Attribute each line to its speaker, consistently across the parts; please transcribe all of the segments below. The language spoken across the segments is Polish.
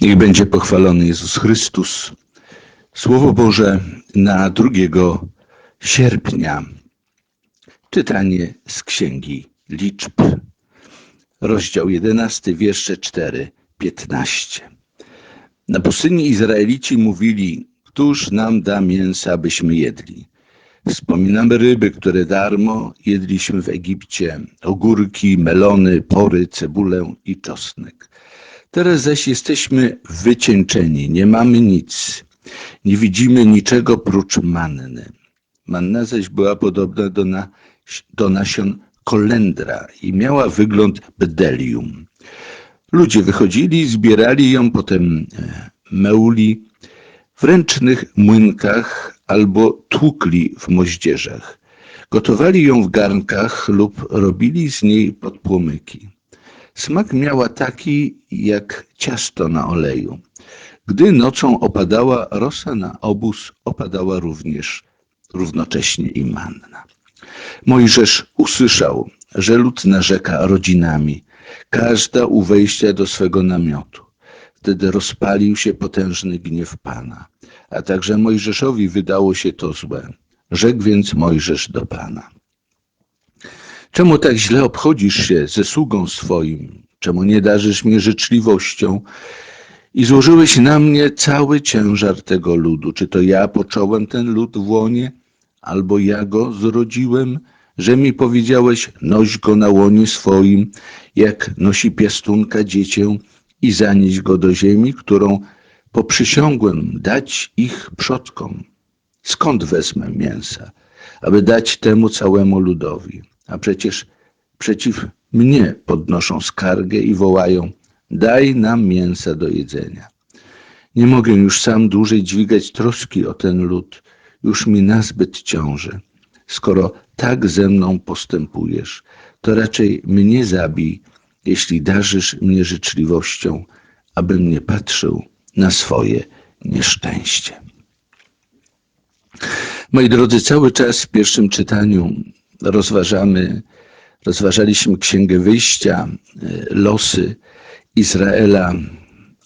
Speaker 1: Niech będzie pochwalony Jezus Chrystus. Słowo Boże na 2 sierpnia. Czytanie z Księgi Liczb. Rozdział 11, wiersze 4, 15. Na pustyni Izraelici mówili, któż nam da mięsa, abyśmy jedli. Wspominamy ryby, które darmo jedliśmy w Egipcie, ogórki, melony, pory, cebulę i czosnek. Teraz zaś jesteśmy wycieńczeni, nie mamy nic, nie widzimy niczego prócz manny. Manna zaś była podobna do, na, do nasion kolendra i miała wygląd bedelium. Ludzie wychodzili, zbierali ją, potem e, meuli w ręcznych młynkach albo tłukli w moździerzach. Gotowali ją w garnkach lub robili z niej podpłomyki. Smak miała taki jak ciasto na oleju. Gdy nocą opadała rosa na obóz, opadała również równocześnie i manna. Mojżesz usłyszał, że lud narzeka rodzinami, każda u wejścia do swego namiotu. Wtedy rozpalił się potężny gniew Pana, a także Mojżeszowi wydało się to złe. Rzekł więc Mojżesz do Pana. Czemu tak źle obchodzisz się ze sługą swoim? Czemu nie darzysz mnie życzliwością? I złożyłeś na mnie cały ciężar tego ludu. Czy to ja począłem ten lud w łonie, albo ja go zrodziłem, że mi powiedziałeś, noś go na łonie swoim, jak nosi piastunka dziecię i zanieść go do ziemi, którą poprzysiągłem dać ich przodkom. Skąd wezmę mięsa, aby dać temu całemu ludowi? A przecież przeciw mnie podnoszą skargę i wołają: Daj nam mięsa do jedzenia. Nie mogę już sam dłużej dźwigać troski o ten lud, już mi nazbyt ciąży. Skoro tak ze mną postępujesz, to raczej mnie zabij, jeśli darzysz mnie życzliwością, abym nie patrzył na swoje nieszczęście. Moi drodzy, cały czas w pierwszym czytaniu rozważamy, rozważaliśmy Księgę Wyjścia, e, losy Izraela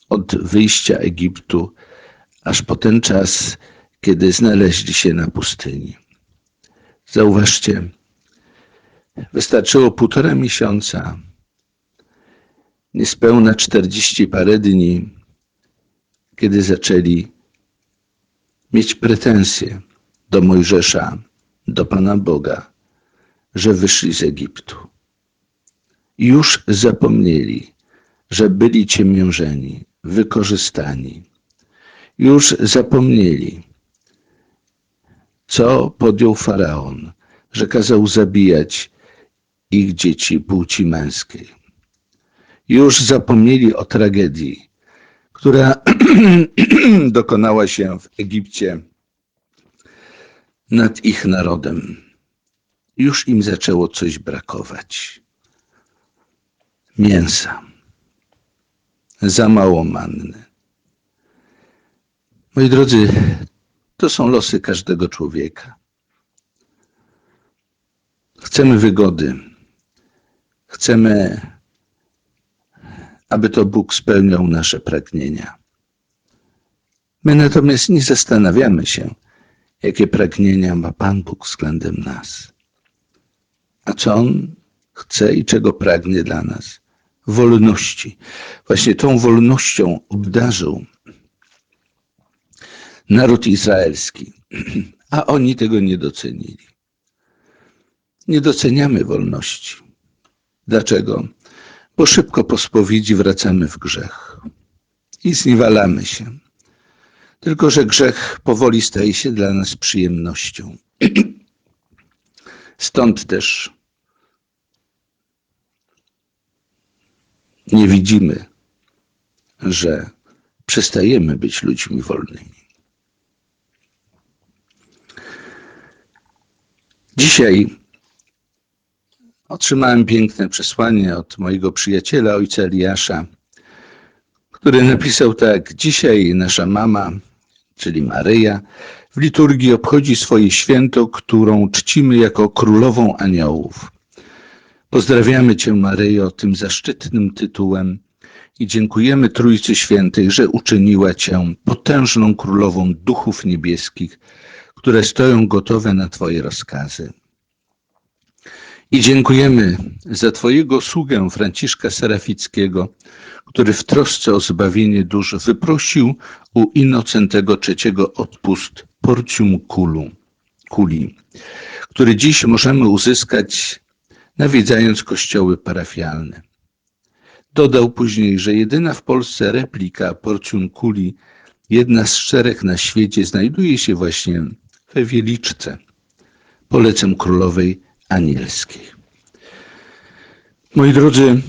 Speaker 1: od wyjścia Egiptu, aż po ten czas, kiedy znaleźli się na pustyni. Zauważcie, wystarczyło półtora miesiąca, niespełna czterdzieści parę dni, kiedy zaczęli mieć pretensje do Mojżesza, do Pana Boga, że wyszli z Egiptu. Już zapomnieli, że byli ciemiężeni, wykorzystani. Już zapomnieli, co podjął faraon, że kazał zabijać ich dzieci płci męskiej. Już zapomnieli o tragedii, która dokonała się w Egipcie nad ich narodem. Już im zaczęło coś brakować. Mięsa. Za mało manny. Moi drodzy, to są losy każdego człowieka. Chcemy wygody. Chcemy, aby to Bóg spełniał nasze pragnienia. My natomiast nie zastanawiamy się, jakie pragnienia ma Pan Bóg względem nas. A co On chce i czego pragnie dla nas? Wolności. Właśnie tą wolnością obdarzył naród izraelski, a oni tego nie docenili. Nie doceniamy wolności. Dlaczego? Bo szybko po spowiedzi wracamy w grzech i zniewalamy się. Tylko, że grzech powoli staje się dla nas przyjemnością. Stąd też nie widzimy, że przestajemy być ludźmi wolnymi. Dzisiaj otrzymałem piękne przesłanie od mojego przyjaciela, ojca Eliasza, który napisał tak: Dzisiaj nasza mama, czyli Maryja, w liturgii obchodzi swoje święto, którą czcimy jako królową aniołów. Pozdrawiamy Cię, Maryjo, tym zaszczytnym tytułem i dziękujemy Trójcy Świętej, że uczyniła Cię potężną królową duchów niebieskich, które stoją gotowe na Twoje rozkazy. I dziękujemy za Twojego sługę Franciszka Serafickiego, który w trosce o zbawienie dusz wyprosił u Innocentego III odpust porcium kulu, kuli, który dziś możemy uzyskać nawiedzając kościoły parafialne. Dodał później, że jedyna w Polsce replika porcium kuli, jedna z czterech na świecie, znajduje się właśnie we Wieliczce, polecem królowej anielskiej. Moi drodzy,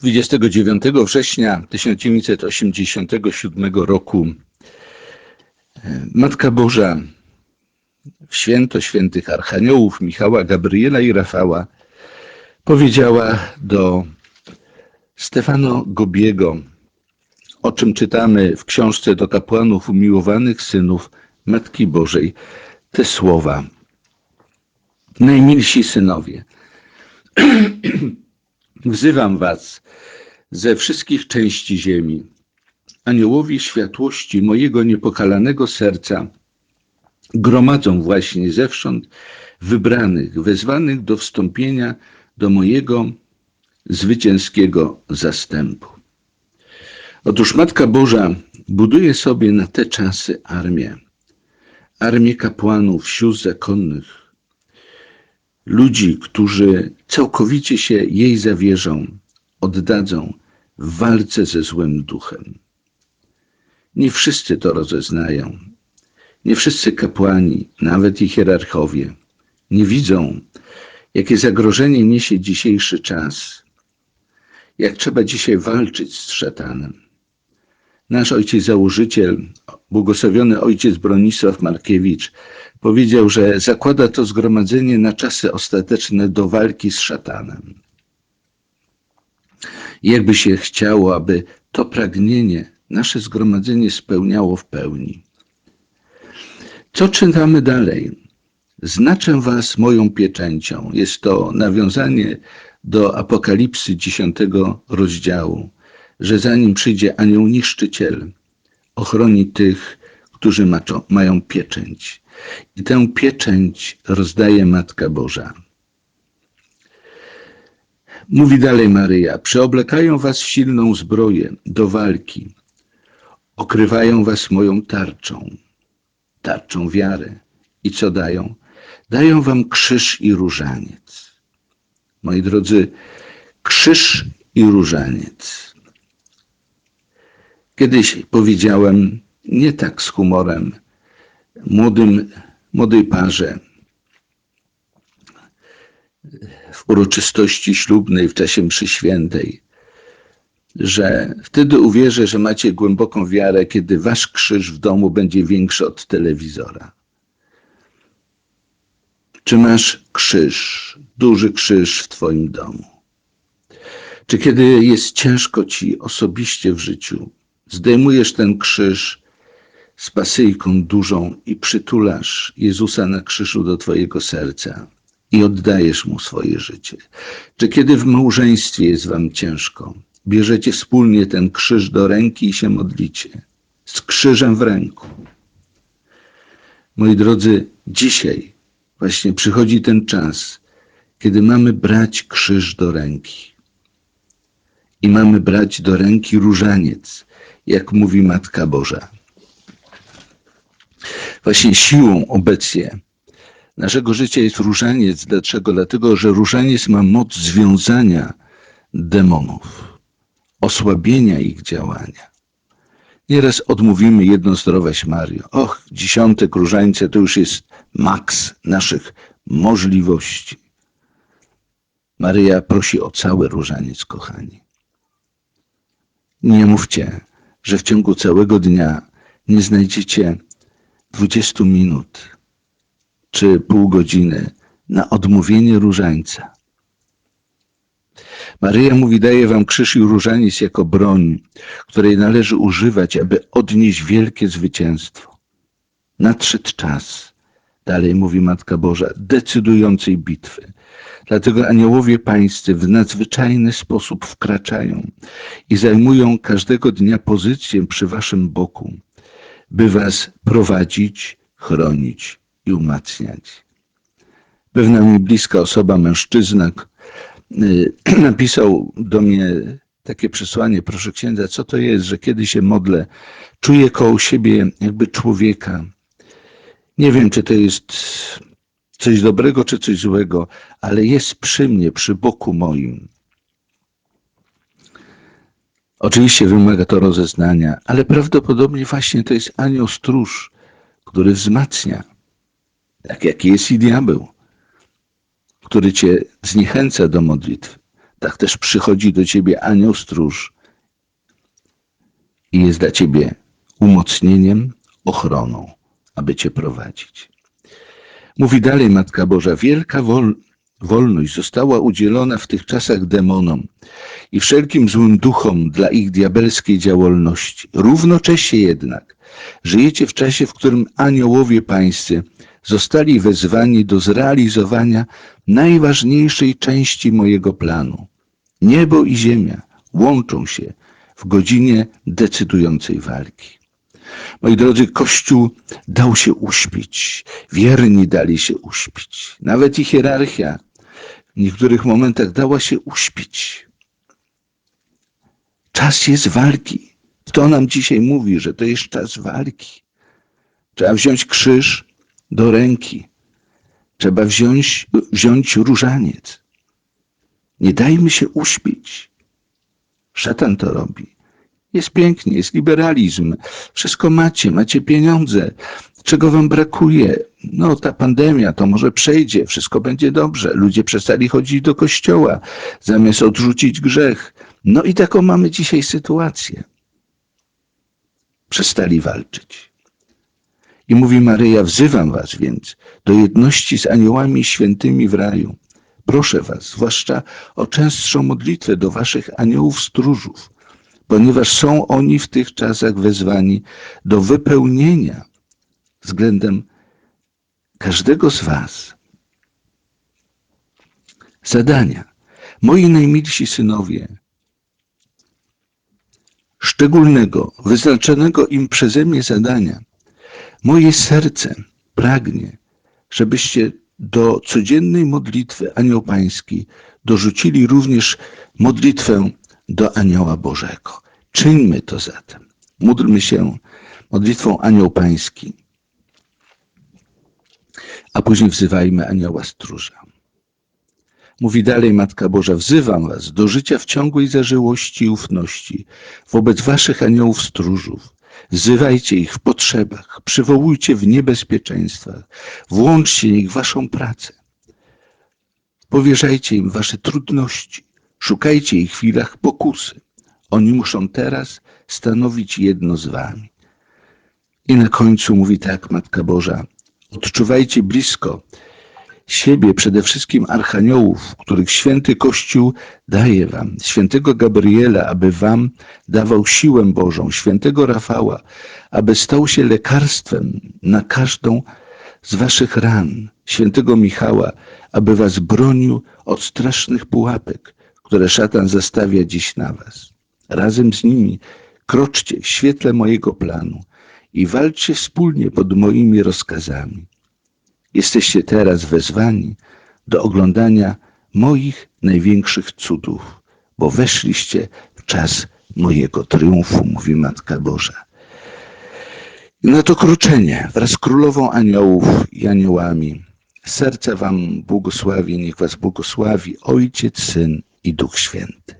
Speaker 1: 29 września 1987 roku e, Matka Boża święto świętych archaniołów Michała, Gabriela i Rafała powiedziała do Stefano Gobiego, o czym czytamy w książce do kapłanów umiłowanych synów Matki Bożej, te słowa. Najmilsi synowie, wzywam was ze wszystkich części ziemi, aniołowie światłości mojego niepokalanego serca gromadzą właśnie zewsząd wybranych, wezwanych do wstąpienia do mojego zwycięskiego zastępu. Otóż Matka Boża buduje sobie na te czasy armię, armię kapłanów, sióstr zakonnych, ludzi, którzy całkowicie się jej zawierzą, oddadzą w walce ze złym duchem. Nie wszyscy to rozeznają. Nie wszyscy kapłani, nawet i hierarchowie, nie widzą, jakie zagrożenie niesie dzisiejszy czas, jak trzeba dzisiaj walczyć z szatanem. Nasz ojciec założyciel, błogosławiony ojciec Bronisław Markiewicz, powiedział, że zakłada to zgromadzenie na czasy ostateczne do walki z szatanem. Jakby się chciało, aby to pragnienie nasze zgromadzenie spełniało w pełni. Co czytamy dalej? Znaczę was moją pieczęcią. Jest to nawiązanie do Apokalipsy 10 rozdziału, że zanim przyjdzie anioł niszczyciel, ochroni tych, którzy mają pieczęć. I tę pieczęć rozdaje Matka Boża. Mówi dalej Maryja, przeoblekają was w silną zbroję do walki, okrywają was moją tarczą, tarczą wiary. I co dają? Dają wam krzyż i różaniec. Moi drodzy, krzyż i różaniec. Kiedyś powiedziałem, nie tak z humorem, młodym, młodej parze w uroczystości ślubnej w czasie mszy świętej, że wtedy uwierzę, że macie głęboką wiarę, kiedy wasz krzyż w domu będzie większy od telewizora. Czy masz krzyż, duży krzyż w Twoim domu? Czy kiedy jest ciężko Ci osobiście w życiu, zdejmujesz ten krzyż z pasyjką dużą i przytulasz Jezusa na krzyżu do Twojego serca i oddajesz Mu swoje życie? Czy kiedy w małżeństwie jest Wam ciężko, bierzecie wspólnie ten krzyż do ręki i się modlicie? Z krzyżem w ręku. Moi drodzy, dzisiaj Właśnie przychodzi ten czas, kiedy mamy brać krzyż do ręki. I mamy brać do ręki różaniec, jak mówi Matka Boża. Właśnie siłą obecnie naszego życia jest różaniec. Dlaczego? Dlatego, że różaniec ma moc związania demonów, osłabienia ich działania. Nieraz odmówimy jedno zdrowaś Mario. Och, dziesiątek różańce to już jest maks naszych możliwości. Maryja prosi o cały różaniec, kochani. Nie mówcie, że w ciągu całego dnia nie znajdziecie 20 minut czy pół godziny na odmówienie różańca. Maryja mówi, daje wam krzyż i różaniec jako broń, której należy używać, aby odnieść wielkie zwycięstwo. Nadszedł czas dalej mówi Matka Boża, decydującej bitwy. Dlatego aniołowie pańscy w nadzwyczajny sposób wkraczają i zajmują każdego dnia pozycję przy waszym boku, by was prowadzić, chronić i umacniać. Pewna mi bliska osoba, mężczyzna, napisał do mnie takie przesłanie, proszę księdza, co to jest, że kiedy się modlę, czuję koło siebie jakby człowieka. Nie wiem, czy to jest coś dobrego, czy coś złego, ale jest przy mnie, przy boku moim. Oczywiście wymaga to rozeznania, ale prawdopodobnie właśnie to jest anioł stróż, który wzmacnia, tak jak jest i diabeł, który cię zniechęca do modlitw. Tak też przychodzi do ciebie anioł stróż i jest dla ciebie umocnieniem, ochroną, aby cię prowadzić. Mówi dalej Matka Boża, wielka wol, wolność została udzielona w tych czasach demonom i wszelkim złym duchom dla ich diabelskiej działalności. Równocześnie jednak żyjecie w czasie, w którym aniołowie pańscy zostali wezwani do zrealizowania najważniejszej części mojego planu. Niebo i ziemia łączą się w godzinie decydującej walki. Moi drodzy, Kościół dał się uśpić, wierni dali się uśpić, nawet i hierarchia w niektórych momentach dała się uśpić. Czas jest walki. Kto nam dzisiaj mówi, że to jest czas walki? Trzeba wziąć krzyż do ręki. Trzeba wziąć, wziąć różaniec. Nie dajmy się uśpić. Szatan to robi. Jest pięknie, jest liberalizm. Wszystko macie, macie pieniądze. Czego wam brakuje? No, ta pandemia to może przejdzie, wszystko będzie dobrze. Ludzie przestali chodzić do kościoła, zamiast odrzucić grzech. No i taką mamy dzisiaj sytuację. Przestali walczyć. I mówi Maryja, wzywam was więc do jedności z aniołami świętymi w raju. Proszę was, zwłaszcza o częstszą modlitwę do waszych aniołów stróżów, ponieważ są oni w tych czasach wezwani do wypełnienia względem każdego z was zadania. Moi najmilsi synowie, szczególnego, wyznaczonego im przeze mnie zadania, moje serce pragnie, żebyście do codziennej modlitwy Anioł Pański dorzucili również modlitwę do Anioła Bożego. Czyńmy to zatem. Módlmy się modlitwą Anioł Pański, a później wzywajmy Anioła Stróża. Mówi dalej Matka Boża, wzywam was do życia w ciągłej zażyłości i ufności wobec waszych aniołów stróżów. Wzywajcie ich w potrzebach, przywołujcie w niebezpieczeństwach, włączcie ich w waszą pracę. Powierzajcie im wasze trudności, szukajcie ich w chwilach pokusy. Oni muszą teraz stanowić jedno z wami. I na końcu mówi tak Matka Boża, odczuwajcie blisko siebie, przede wszystkim archaniołów, których święty Kościół daje wam, świętego Gabriela, aby wam dawał siłę Bożą, świętego Rafała, aby stał się lekarstwem na każdą z waszych ran, świętego Michała, aby was bronił od strasznych pułapek, które szatan zastawia dziś na was. Razem z nimi kroczcie w świetle mojego planu i walczcie wspólnie pod moimi rozkazami. Jesteście teraz wezwani do oglądania moich największych cudów, bo weszliście w czas mojego triumfu, mówi Matka Boża. I na to kroczenie wraz z królową aniołów i aniołami serce wam błogosławi, niech was błogosławi Ojciec, Syn i Duch Święty.